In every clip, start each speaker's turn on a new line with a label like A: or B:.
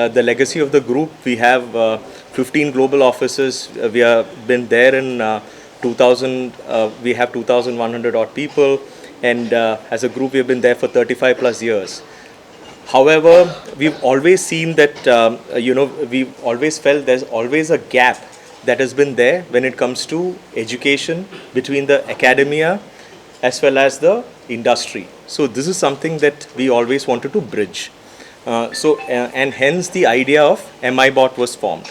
A: uh, the legacy of the group. We have uh, 15 global offices. Uh, we have been there in uh, 2000. Uh, we have 2,100 odd people, and as a group, we have been there for 35 plus years. However, we've always seen that um, you know we've always felt there's always a gap that has been there when it comes to education between the academia as well as the industry. So this is something that we always wanted to bridge. Uh, so uh, and hence the idea of MIBot was formed.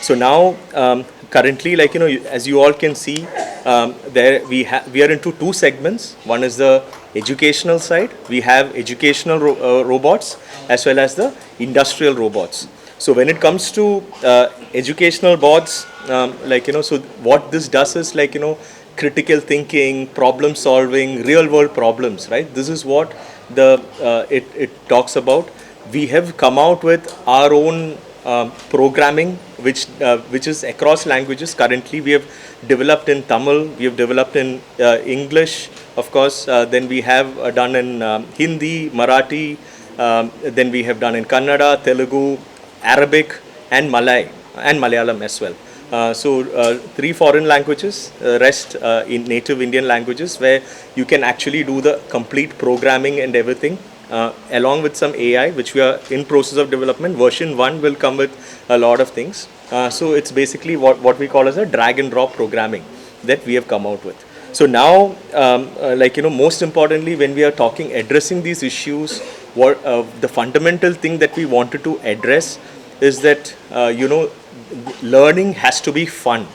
A: So now, um, currently, like you know, you- as you all can see, um, there we have we are into two segments. One is the educational side. We have educational ro- uh, robots as well as the industrial robots. So when it comes to uh, educational bots, um, like you know, so what this does is like you know, critical thinking, problem solving, real world problems. Right. This is what the uh, it it talks about. We have come out with our own um, programming, which uh, which is across languages. Currently, we have developed in Tamil, we have developed in uh, English, of course. Uh, then we have uh, done in um, Hindi, Marathi. Um, then we have done in Kannada, Telugu, Arabic, and Malay and Malayalam as well. Uh, so uh, three foreign languages, uh, rest uh, in native Indian languages, where you can actually do the complete programming and everything uh, along with some AI, which we are in process of development. Version one will come with a lot of things. Uh, so it's basically what, what we call as a drag and drop programming that we have come out with. So now, um, uh, like you know, most importantly, when we are talking addressing these issues, what uh, the fundamental thing that we wanted to address is that uh, you know, learning has to be fun.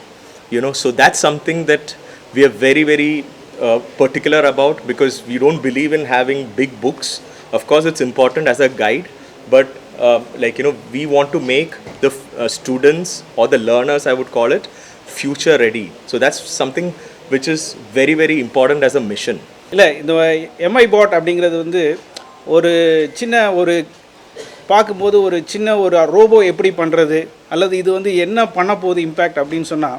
A: You know, so that's something that we are very very uh, particular about because we don't believe in having big books. Of course, it's important as a guide, but uh, like you know, we want to make the uh, students or the learners, I would call it, future ready. So that's something which is very very important as a mission.
B: இல்லை இந்த Mi பாட் அப்படிங்கிறது வந்து ஒரு சின்ன ஒரு பார்க்கும்போது ஒரு சின்ன ஒரு ரோபோ எப்படி பண்ணுறது அல்லது இது வந்து என்ன பண்ண போகுது இம்பேக்ட் அப்படின்னு சொன்னால்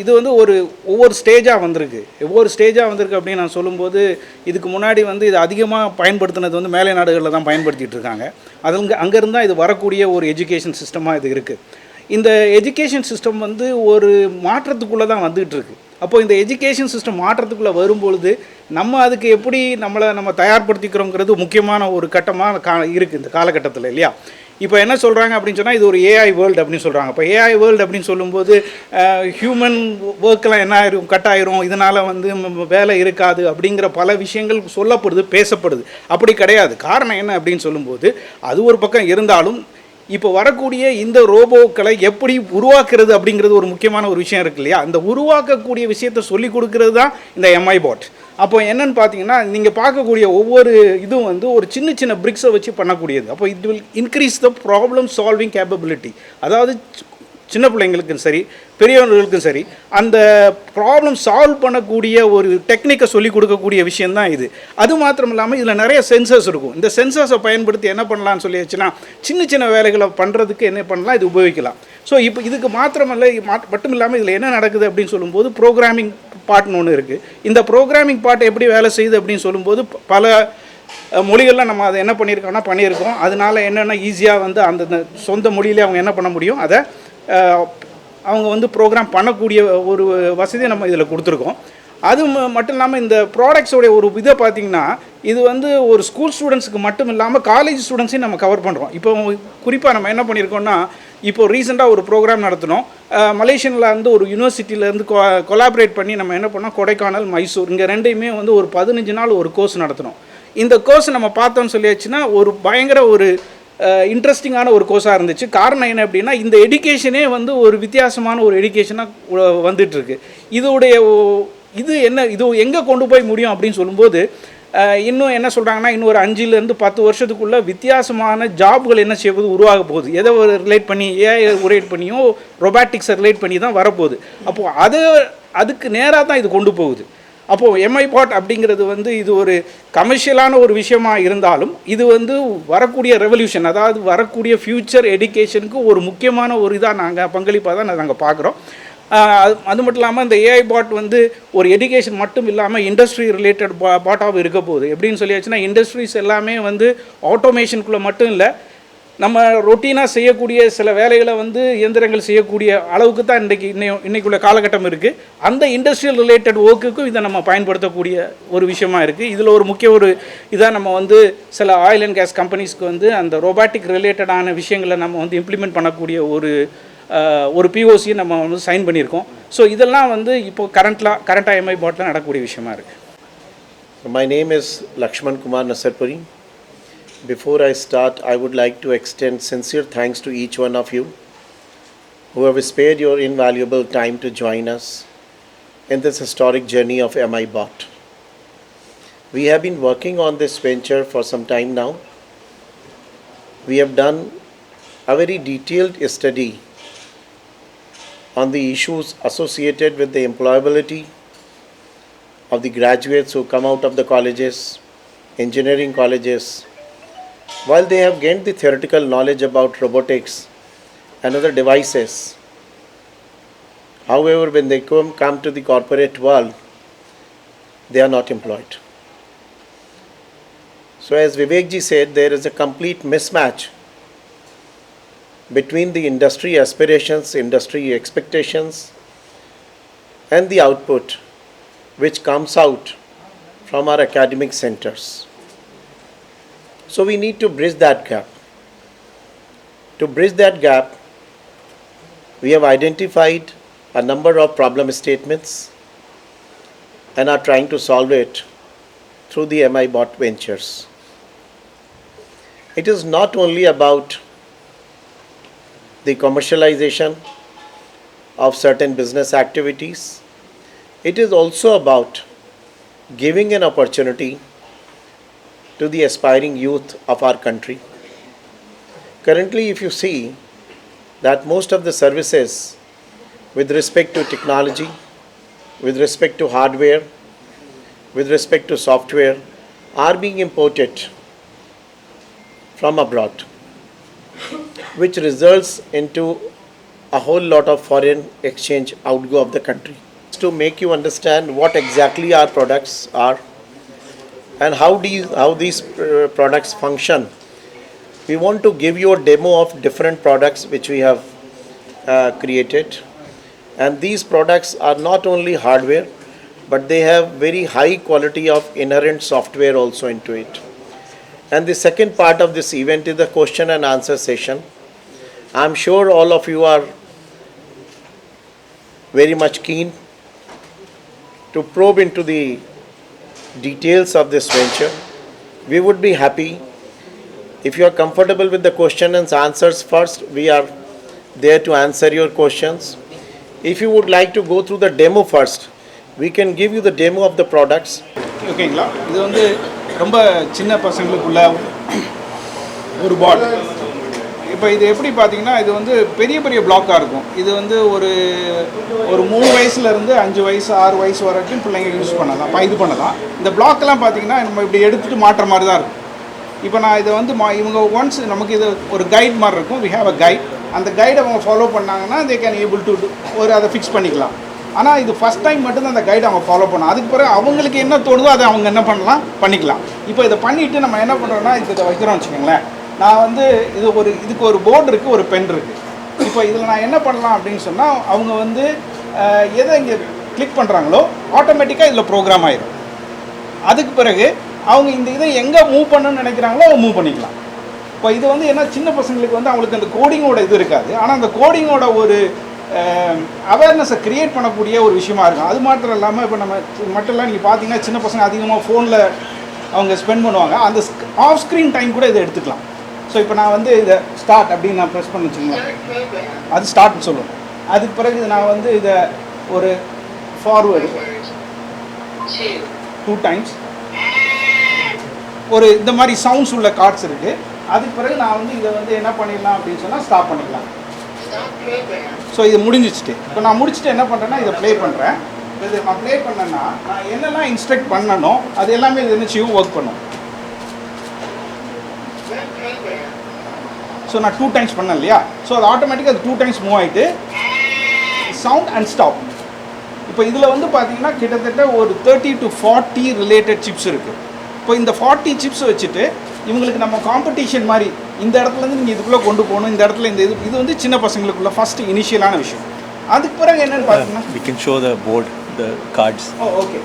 B: இது வந்து ஒரு ஒவ்வொரு ஸ்டேஜாக வந்திருக்கு. ஒவ்வொரு ஸ்டேஜாக வந்திருக்கு அப்படின்னு நான் சொல்லும்போது இதுக்கு முன்னாடி வந்து இது அதிகமாக பயன்படுத்தினது வந்து மேலை நாடுகளில் தான் பயன்படுத்திகிட்டு இருக்காங்க. அது அங்கேருந்து தான் இது வரக்கூடிய ஒரு எஜுகேஷன் சிஸ்டமாக இது இருக்குது இந்த எஜுகேஷன் சிஸ்டம் வந்து ஒரு மாற்றத்துக்குள்ளே தான் வந்துகிட்டு இருக்குது அப்போது இந்த எஜுகேஷன் சிஸ்டம் மாற்றத்துக்குள்ளே வரும்பொழுது நம்ம அதுக்கு எப்படி நம்மளை நம்ம தயார்படுத்திக்கிறோங்கிறது முக்கியமான ஒரு கட்டமாக கா இருக்குது இந்த காலகட்டத்தில் இல்லையா? இப்போ என்ன சொல்கிறாங்க அப்படின்னு சொன்னால் இது ஒரு ஏஐ வேர்ல்டு அப்படின்னு சொல்கிறாங்க இப்போ ஏஐ வேர்ல்டு அப்படின்னு சொல்லும்போது ஹியூமன் ஒர்க்கெலாம் என்ன ஆயிரும்? கட் ஆயிரும். இதனால் வந்து வேலை இருக்காது அப்படிங்கிற பல விஷயங்கள் சொல்லப்படுது பேசப்படுது. அப்படி கிடையாது. காரணம் என்ன அப்படின்னு சொல்லும்போது அது ஒரு பக்கம் இருந்தாலும் இப்போ வரக்கூடிய இந்த ரோபோக்களை எப்படி உருவாக்குறது அப்படிங்கிறது ஒரு முக்கியமான ஒரு விஷயம் இருக்கு இல்லையா? அந்த உருவாக்கக்கூடிய விஷயத்தை சொல்லி கொடுக்கறது தான் இந்த எம்ஐ பாட் அப்போ என்னன்னு பார்த்தீங்கன்னா நீங்கள் பார்க்கக்கூடிய ஒவ்வொரு இதுவும் வந்து ஒரு சின்ன சின்ன பிரிக்ஸை வச்சு பண்ணக்கூடியது. அப்போ it will increase the problem solving capability அதாவது சின்ன பிள்ளைங்களுக்கும் சரி பெரியவர்களுக்கும் சரி அந்த ப்ராப்ளம் சால்வ் பண்ணக்கூடிய ஒரு டெக்னிக்கை சொல்லிக் கொடுக்கக்கூடிய விஷயம்தான் இது. அது மாத்திரம் இல்லாமல் இதில் நிறைய சென்சர்ஸ் இருக்கும். இந்த சென்சர்ஸை பயன்படுத்தி என்ன பண்ணலாம்னு சொல்லியாச்சுன்னா சின்ன சின்ன வேலைகளை பண்ணுறதுக்கு என்ன பண்ணலாம் இது உபயோகிக்கலாம். ஸோ இப்போ இதுக்கு மாத்திரமல்ல மட்டும் இல்லாமல் இதில் என்ன நடக்குது அப்படின்னு சொல்லும்போது ப்ரோக்ராமிங் பாட்னு ஒன்று இருக்குது இந்த ப்ரோக்ராமிங் பாட்டு எப்படி வேலை செய்யுது அப்படின்னு சொல்லும்போது பல மொழிகளில் நம்ம அதை என்ன பண்ணியிருக்கோம்னா பண்ணியிருக்கோம். அதனால என்னென்ன ஈஸியாக வந்து அந்த சொந்த மொழியிலே அவங்க என்ன பண்ண முடியும்? அதை அவங்க வந்து ப்ரோக்ராம் பண்ணக்கூடிய ஒரு வசதியை நம்ம இதில் கொடுத்துருக்கோம். அது ம- மட்டும் இல்லாமல் இந்த ப்ராடக்ட்ஸோடைய ஒரு இதை பார்த்தீங்கன்னா இது வந்து ஒரு ஸ்கூல் ஸ்டூடெண்ட்ஸுக்கு மட்டும் இல்லாமல் காலேஜ் ஸ்டூடெண்ட்ஸையும் நம்ம கவர் பண்ணுறோம் இப்போ குறிப்பாக நம்ம என்ன பண்ணியிருக்கோம்னா இப்போ ரீசெண்டாக ஒரு ப்ரோக்ராம் நடத்தினோம். மலேசியனில் வந்து ஒரு யூனிவர்சிட்டியிலேருந்து கொலாபரேட் பண்ணி நம்ம என்ன பண்ணோம்? கொடைக்கானல் மைசூர் இங்கே ரெண்டையுமே வந்து ஒரு பதினஞ்சு நாள் ஒரு கோர்ஸ் நடத்தினோம். இந்த கோர்ஸ் நம்ம பார்த்தோம்னு சொல்லியாச்சுன்னா ஒரு பயங்கர ஒரு இன்ட்ரெஸ்டிங்கான ஒரு கோர்ஸாக இருந்துச்சு. காரணம் என்ன அப்படின்னா இந்த எடுகேஷனே வந்து ஒரு வித்தியாசமான ஒரு எடுகேஷனாக வந்துட்டுருக்கு. இதோடைய ஓ- இது என்ன இது எங்கே கொண்டு போய் முடியும் அப்படின்னு சொல்லும்போது இன்னும் என்ன சொல்கிறாங்கன்னா இன்னும் ஒரு அஞ்சுலேருந்து பத்து வருஷத்துக்குள்ளே வித்தியாசமான ஜாப்கள் என்ன செய்வது உருவாக போகுது. எதை ஒரு ரிலேட் பண்ணி ஏஐ ரிலேட் பண்ணியும் ரொபாட்டிக்ஸை ரிலேட் பண்ணி தான் வரப்போகுது. அப்போது அது அதுக்கு நேராக தான் இது கொண்டு போகுது. அப்போது எம்ஐ பாட் அப்படிங்கிறது வந்து இது ஒரு கமர்ஷியலான ஒரு விஷயமா இருந்தாலும் இது வந்து வரக்கூடிய ரெவல்யூஷன் அதாவது வரக்கூடிய ஃப்யூச்சர் எடுகேஷனுக்கு ஒரு முக்கியமான ஒரு இதாக நாங்கள் பங்களிப்பாக தான் நாங்கள் பார்க்குறோம். அது அது மட்டும் இல்லாமல் இந்த ஏஐ பாட் வந்து ஒரு எடுகேஷன் மட்டும் இல்லாமல் இண்டஸ்ட்ரி ரிலேட்டட் பா பாட்டாகவும் இருக்க போகுது. எப்படின்னு சொல்லியாச்சுன்னா இண்டஸ்ட்ரீஸ் எல்லாமே வந்து ஆட்டோமேஷனுக்குள்ளே மட்டும் இல்லை நம்ம ரொட்டீனாக செய்யக்கூடிய சில வேலைகளை வந்து இயந்திரங்கள் செய்யக்கூடிய அளவுக்கு தான் இன்றைக்கி இன்னும் இன்றைக்குள்ள காலகட்டம் இருக்குது அந்த இண்டஸ்ட்ரியல் ரிலேட்டட் ஒர்க்குக்கும் இதை நம்ம பயன்படுத்தக்கூடிய ஒரு விஷயமா இருக்குது இதில் ஒரு முக்கிய ஒரு இதாக நம்ம வந்து சில ஆயில் அண்ட் கேஸ் கம்பெனிஸ்க்கு வந்து அந்த ரோபாட்டிக் ரிலேட்டடான விஷயங்களை நம்ம வந்து இம்ப்ளிமெண்ட் பண்ணக்கூடிய ஒரு ஒரு பிஓசியை நம்ம வந்து சைன் பண்ணியிருக்கோம். ஸோ இதெல்லாம் வந்து இப்போ கரண்ட்லாம் கரண்ட் ஐஎம்ஐ பாட்டில் நடக்கக்கூடிய விஷயமா இருக்குது
C: my name is Lakshman Kumar Nasarpuri Before I start, I would like to extend sincere thanks to each one of you who have spared your invaluable time to join us in this historic journey of MI Bot. We have been working on this venture for some time now. We have done a very detailed study on the issues associated with the employability of the graduates who come out of the colleges, engineering colleges, while they have gained the theoretical knowledge about robotics and other devices, however, when they come, come to the corporate world, they are not employed. So, as Vivekji said, there is a complete mismatch between the industry aspirations, industry expectations, and the output which comes out from our academic centers. So we need to bridge that gap. To bridge that gap, we have identified a number of problem statements and are trying to solve it through the MI bot ventures. It is not only about the commercialization of certain business activities, it is also about giving an opportunity to the aspiring youth of our country. Currently, if you see that most of the services with respect to technology, with respect to hardware, with respect to software are being imported from abroad, which results into a whole lot of foreign exchange outgo of the country to make you understand what exactly our products are and how these how these uh, products function? We want to give you a demo of different products which we have uh, created. And these products are not only hardware but they have very high quality of inherent software also into it. And the second part of this event is the question and answer session. I'm sure all of you are very much keen to probe into the details of this venture. We would be happy if you are comfortable with the question and answers first. We are there to answer your questions. If you would like to go through the demo first, we can give you the demo of the products.
B: ஓகேங்களா இது வந்து ரொம்ப சின்ன பசங்களுக்குள்ள ஒரு பால் இப்போ இது எப்படி பார்த்தீங்கன்னா இது வந்து பெரிய பெரிய பிளாக்காக இருக்கும். இது வந்து ஒரு ஒரு மூணு வயசுலேருந்து அஞ்சு வயசு ஆறு வயசு வரைக்கும் பிள்ளைங்க யூஸ் பண்ணலாம். இது பண்ணலாம். இந்த பிளாக்கெலாம் பார்த்தீங்கன்னா நம்ம இப்படி எடுத்துகிட்டு மாட்டுற மாதிரி தான் இருக்கும். இப்போ நான் இதை வந்து மா இவங்க ஒன்ஸ் நமக்கு இது ஒரு கைட் மாதிரி இருக்கும். வி ஹாவ் அ கைட் அந்த கைடை அவங்க ஃபாலோ பண்ணாங்கன்னா தே கேன் ஏபிள் டு ஒரு அதை ஃபிக்ஸ் பண்ணிக்கலாம். ஆனால் இது ஃபஸ்ட் டைம் மட்டும்தான் அந்த கைடை அவங்க ஃபாலோ பண்ணணும். அதுக்கு பிறகு அவங்களுக்கு என்ன தோணுதோ அதை அவங்க என்ன பண்ணலாம்? பண்ணிக்கலாம். இப்போ இதை பண்ணிவிட்டு நம்ம என்ன பண்ணுறோன்னா இது இதை வைக்கிறோம் வச்சுக்கோங்களேன். நான் வந்து இது ஒரு இதுக்கு ஒரு போர்டு இருக்குது ஒரு பென் இருக்குது இப்போ இதில் நான் என்ன பண்ணலாம் அப்படின்னு சொன்னால் அவங்க வந்து எதை இங்கே கிளிக் பண்ணுறாங்களோ ஆட்டோமேட்டிக்காக இதில் ப்ரோக்ராம் ஆயிடும் அதுக்கு பிறகு அவங்க இந்த இதை எங்கே மூவ் பண்ணணும்னு நினைக்கிறாங்களோ அவங்க மூவ் பண்ணிக்கலாம். இப்போ இது வந்து என்ன சின்ன பசங்களுக்கு வந்து அவங்களுக்கு அந்த கோடிங்கோட இது இருக்காது. ஆனால் அந்த கோடிங்கோட ஒரு அவேர்னஸை க்ரியேட் பண்ணக்கூடிய ஒரு விஷயமா இருக்கும். அது மாத்திரம் இல்லாமல் இப்போ நம்ம மட்டும் இல்லை நீங்கள் பார்த்தீங்கன்னா சின்ன பசங்க அதிகமாக ஃபோனில் அவங்க ஸ்பெண்ட் பண்ணுவாங்க. அந்த ஆஃப் ஸ்க்ரீன் டைம் கூட இதை எடுத்துக்கலாம். ஸோ இப்போ நான் வந்து இதை ஸ்டார்ட் அப்படின்னு நான் ப்ரெஸ் பண்ண வச்சுக்கோங்க அது ஸ்டார்ட்னு சொல்லும் அதுக்கு பிறகு நான் வந்து இதை ஒரு ஃபார்வேர்டு டூ டைம்ஸ் ஒரு இந்த மாதிரி சவுண்ட்ஸ் உள்ள கார்ட்ஸ் இருக்குது அதுக்கு பிறகு நான் வந்து இதை வந்து என்ன பண்ணிடலாம் அப்படின்னு சொன்னால் ஸ்டாப் பண்ணிக்கலாம் ஸோ இது முடிஞ்சிச்சுட்டு இப்போ நான் முடிச்சுட்டு என்ன பண்ணுறேன்னா இதை ப்ளே பண்ணுறேன் இது நான் ப்ளே பண்ணேன்னா நான் என்னெல்லாம் இன்ஸ்ட்ரக்ட் பண்ணனோ அது எல்லாமே இது என்ன செய்யும் ஒர்க் பண்ணும். ஸோ நான் டூ டைம்ஸ் பண்ணேன் இல்லையா? ஸோ அது ஆட்டோமேட்டிக்காக அது டூ டைம்ஸ் மூவ் ஆகிட்டு சவுண்ட் அண்ட் ஸ்டாப் இப்போ இதில் வந்து பார்த்தீங்கன்னா கிட்டத்தட்ட ஒரு thirty to forty related chips இருக்குது இப்போ இந்த ஃபார்ட்டி சிப்ஸ் வச்சுட்டு இவங்களுக்கு நம்ம காம்படிஷன் மாதிரி இந்த இடத்துல இருந்து நீங்கள் இதுக்குள்ளே கொண்டு போகணும் இந்த இடத்துல இந்த இது இது வந்து சின்ன பசங்களுக்குள்ள ஃபஸ்ட்டு இனிஷியலான விஷயம். அதுக்கு பிறகு என்னன்னு பார்த்தீங்கன்னா
A: can show the board, the cards.
B: Oh okay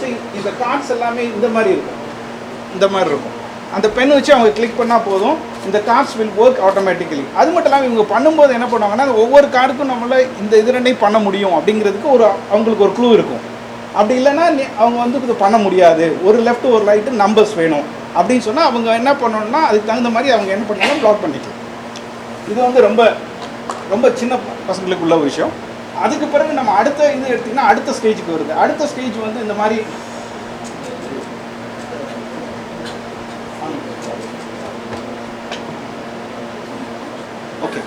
B: சரி இந்த கார்ட்ஸ் எல்லாமே இந்த மாதிரி இருக்கும். இந்த மாதிரி இருக்கும். அந்த பென் வச்சு அவங்க கிளிக் பண்ணால் போதும். இந்த கார்ட்ஸ் வில் ஒர்க் ஆட்டோமேட்டிக்கலி அது மட்டும் இல்லாமல் இவங்க பண்ணும்போது என்ன பண்ணுவாங்கன்னா ஒவ்வொரு கார்டுக்கும் நம்மள இந்த இது ரெண்டையும் பண்ண முடியும் அப்படிங்கிறதுக்கு ஒரு அவங்களுக்கு ஒரு க்ளூ இருக்கும். அப்படி இல்லைன்னா அவங்க வந்து இது பண்ண முடியாது. ஒரு லெஃப்ட் ஒரு ரைட்டு நம்பர்ஸ் வேணும். அப்படின்னு சொன்னால் அவங்க என்ன பண்ணணும்னா அதுக்கு தகுந்த மாதிரி அவங்க என்ன பண்ணணும் ப்ளாக் பண்ணிக்கலாம். இது வந்து ரொம்ப ரொம்ப சின்ன பசங்களுக்கு உள்ள விஷயம். அதுக்கு பிறகு நம்ம அடுத்த இது எடுத்திங்கன்னா அடுத்த ஸ்டேஜுக்கு வருது. அடுத்த ஸ்டேஜ் வந்து இந்த மாதிரி ஓகே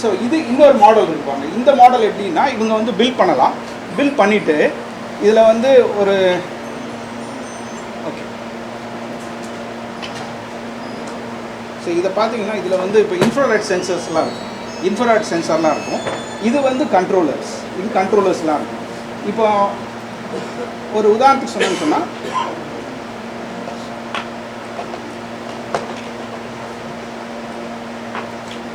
B: ஸோ இது இன்னொரு மாடல் இருப்பாங்க இந்த மாடல் எப்படின்னா இவங்க வந்து பில் பண்ணலாம். பில் பண்ணிவிட்டு இதில் வந்து ஒரு ஓகே ஸோ இதை பார்த்தீங்கன்னா இதில் வந்து இப்போ இன்ஃப்ராரெட் சென்சர்ஸ்லாம் இருக்கும். இன்ஃப்ராரெட் சென்சர்லாம் இருக்கும். இது வந்து கண்ட்ரோலர்ஸ் இது கண்ட்ரோலர்ஸ்லாம் இருக்கும். இப்போ ஒரு உதாரணத்துக்கு சொன்னேன்னு சொன்னால்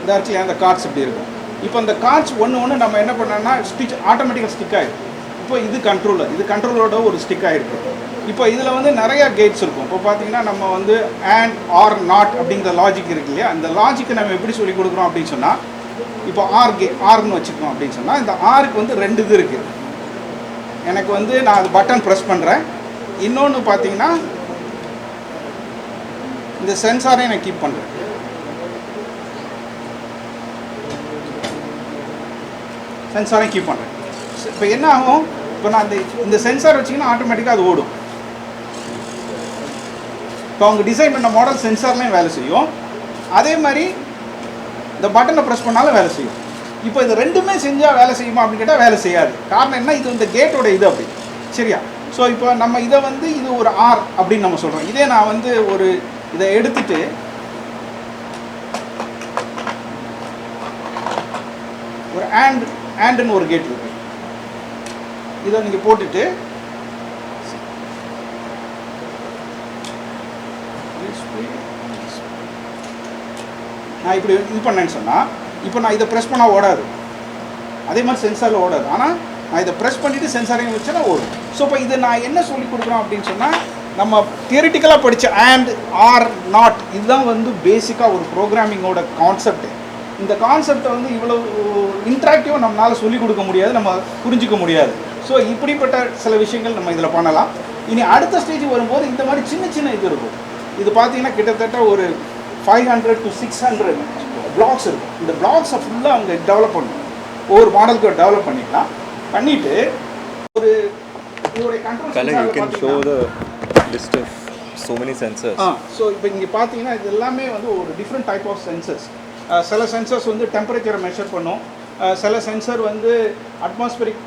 B: இந்த இடத்துல அந்த கார்ட்ஸ் இப்படி இருக்கும். இப்போ அந்த கார்ட்ஸ் ஒன்று ஒன்று நம்ம என்ன பண்ணோம்னா ஸ்டிச் ஆட்டோமேட்டிக்காக ஸ்டிக் ஆகிடும் இப்போ இது கண்ட்ரோலர் இது கண்ட்ரோலோட ஒரு ஸ்டிக் ஆகிருக்கு இப்போ இதில் வந்து நிறைய கேட்ஸ் இருக்கும். இப்போ பார்த்தீங்கன்னா நம்ம வந்து அண்ட் ஆர் நாட் அப்படிங்கிற லாஜிக் இருக்கு இல்லையா? அந்த லாஜிக்கை நம்ம எப்படி சொல்லி கொடுக்குறோம் அப்படின்னு சொன்னால் இப்போ ஆர் கே ஆர்னு வச்சுக்கணும் அப்படின்னு சொன்னால் இந்த ஆருக்கு வந்து ரெண்டு இது இருக்குது எனக்கு வந்து நான் அது பட்டன் ப்ரெஸ் பண்ணுறேன் இன்னொன்று பார்த்தீங்கன்னா இந்த சென்சாரையும் நான் கீப் பண்ணுறேன் சென்சாரையும் கீப் பண்ணுறேன் இப்போ என்ன ஆகும்? இப்போ நான் இந்த இந்த சென்சார் வச்சிங்கன்னா ஆட்டோமேட்டிக்காக அது ஓடும். இப்போ அவங்க டிசைன் பண்ண மாடல் சென்சார்லையும் வேலை செய்யும். அதே மாதிரி இந்த பட்டனை ப்ரெஸ் பண்ணாலும் வேலை செய்யும். இப்போ இது ரெண்டுமே செஞ்சால் வேலை செய்யுமா அப்படின்னு கேட்டால் வேலை செய்யாது. காரணம் என்ன? இது இந்த கேட்டோட இது அப்படி. சரியா? ஸோ இப்போ நம்ம இதை வந்து இது ஒரு ஆர் அப்படின்னு நம்ம சொல்கிறோம் இதே நான் வந்து ஒரு இதை எடுத்துட்டு ஒரு ஆண்ட் ஆண்டுன்னு ஒரு கேட் இருக்கு. இதை நீங்கள் போட்டுட்டு நான் இப்படி இது பண்ணேன்னு சொன்னால் இப்போ நான் இதை ப்ரெஸ் பண்ணால் ஓடாது. அதே மாதிரி சென்சாரில் ஓடாது. ஆனால் நான் இதை ப்ரெஸ் பண்ணிவிட்டு சென்சாரையும் வச்சேன்னா ஓடும். ஸோ இப்போ இதை நான் என்ன சொல்லி கொடுக்குறோம் அப்படின்னு சொன்னால் நம்ம தியரிட்டிக்கலாக படித்த அண்ட் ஆர் நாட் இதுதான் வந்து பேசிக்காக ஒரு ப்ரோக்ராமிங்கோட கான்செப்ட் இந்த கான்செப்டை வந்து இவ்வளோ இன்ட்ராக்டிவாக நம்மளால் சொல்லிக் கொடுக்க முடியாது நம்ம புரிஞ்சிக்க முடியாது. ஸோ இப்படிப்பட்ட சில விஷயங்கள் நம்ம இதில் பண்ணலாம். இனி அடுத்த ஸ்டேஜ் வரும்போது இந்த மாதிரி சின்ன சின்ன இது இருக்கும். இது பார்த்தீங்கன்னா கிட்டத்தட்ட ஒரு five hundred to six hundred blocks இருக்கும். இந்த பிளாக்ஸை ஃபுல்லாக அவங்க டெவலப் பண்ணணும். ஒவ்வொரு மாடலுக்கு டெவலப் பண்ணிக்கலாம். பண்ணிவிட்டு ஒரு இதோடைய கண்ட்ரோல்
A: many sensors.
B: ஆ ஸோ இப்போ இங்கே பார்த்தீங்கன்னா இது எல்லாமே வந்து ஒரு டிஃப்ரெண்ட் டைப் ஆஃப் சென்சர்ஸ் சில சென்சர்ஸ் வந்து டெம்பரேச்சரை மெஷர் பண்ணும். சில சென்சர் வந்து அட்மாஸ்பரிக்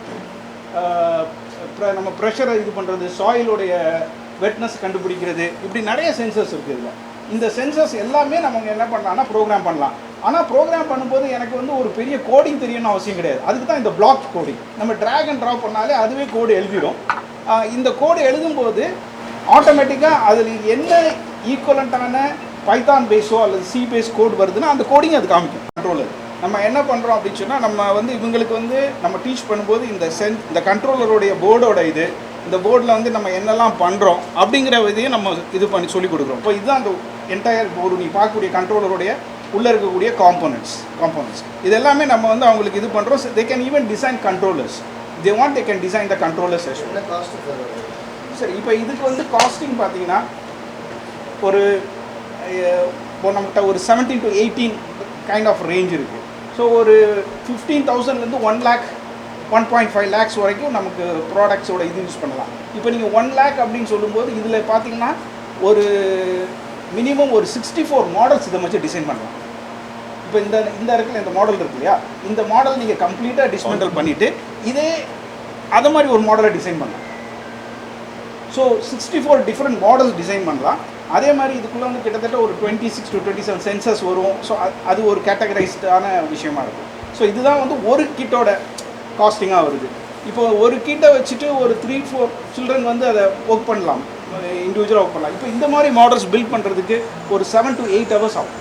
B: நம்ம ப்ரெஷரை இது பண்ணுறது சாயிலுடைய வெட்னஸ் கண்டுபிடிக்கிறது. இப்படி நிறைய சென்சர்ஸ் இருக்குது இதில். இந்த சென்சர்ஸ் எல்லாமே நம்ம என்ன பண்ணலாம்னா ப்ரோக்ராம் பண்ணலாம். ஆனால் ப்ரோக்ராம் பண்ணும்போது எனக்கு வந்து ஒரு பெரிய கோடிங் தெரியணும்னு அவசியம் கிடையாது. அதுக்கு தான் இந்த பிளாக் கோடிங் நம்ம ட்ராக் அண்ட் ட்ரா பண்ணாலே அதுவே கோடு எழுதிடும் இந்த கோடு எழுதும்போது ஆட்டோமேட்டிக்காக அதில் என்ன ஈக்குவலண்ட்டான பைத்தான் பேஸோ அல்லது சி பேஸ் கோட் வருதுன்னா அந்த கோடிங் அது காமிக்கும். கண்ட்ரோலர் நம்ம என்ன பண்ணுறோம் அப்படின்னு சொன்னால் நம்ம வந்து இவங்களுக்கு வந்து நம்ம டீச் பண்ணும்போது இந்த சென் இந்த கண்ட்ரோலருடைய போர்டோட இது இந்த போர்டில் வந்து நம்ம என்னெல்லாம் பண்ணுறோம் அப்படிங்கிற இதையும் நம்ம இது பண்ணி சொல்லி கொடுக்குறோம். இப்போ இதுதான் அந்த என்டையர் ஒரு நீ பார்க்கக்கூடிய கண்ட்ரோலருடைய உள்ளே இருக்கக்கூடிய காம்போனன்ட்ஸ் காம்போனன்ட்ஸ் இது எல்லாமே நம்ம வந்து அவங்களுக்கு இது பண்ணுறோம் they can even design controllers they want they can design the controllers சரி இப்போ இதுக்கு வந்து காஸ்டிங் பார்த்தீங்கன்னா ஒரு இப்போ நம்மகிட்ட ஒரு seventeen to eighteen kind of range இருக்குது ஸோ ஒரு ஃபிஃப்டீன் தௌசண்ட்லேருந்து one lakh one point five lakhs வரைக்கும் நமக்கு ப்ராடக்ட்ஸோட இது யூஸ் பண்ணலாம். இப்போ நீங்கள் ஒன் லேக் அப்படின்னு சொல்லும்போது இதில் பார்த்தீங்கன்னா ஒரு மினிமம் ஒரு சிக்ஸ்டி ஃபோர் மாடல்ஸ் இதை வச்சு டிசைன் பண்ணலாம். இப்போ இந்த இந்த இடத்துல இந்த மாடல் இருக்கு இல்லையா? இந்த மாடல் நீங்கள் கம்ப்ளீட்டாக டிஸ்மெண்டல் பண்ணிவிட்டு இதே அதை மாதிரி ஒரு மாடலை டிசைன் பண்ணலாம். So sixty four different models design பண்ணலாம். அதே மாதிரி இதுக்குள்ளே வந்து கிட்டத்தட்ட ஒரு twenty six to twenty seven sensors வரும் ஸோ அது ஒரு கேட்டகரைஸ்டான விஷயமா இருக்கும். ஸோ இதுதான் வந்து ஒரு கிட்டோட காஸ்டிங்காக வருது. இப்போ ஒரு கிட்டை வச்சுட்டு ஒரு த்ரீ ஃபோர் சில்ட்ரன் வந்து அதை ஒர்க் பண்ணலாம். இண்டிவிஜுவலாக ஒர்க் பண்ணலாம். இப்போ இந்த மாதிரி மாடல்ஸ் பில்ட் பண்ணுறதுக்கு ஒரு செவன் டு எயிட் ஹவர்ஸ் ஆகும்.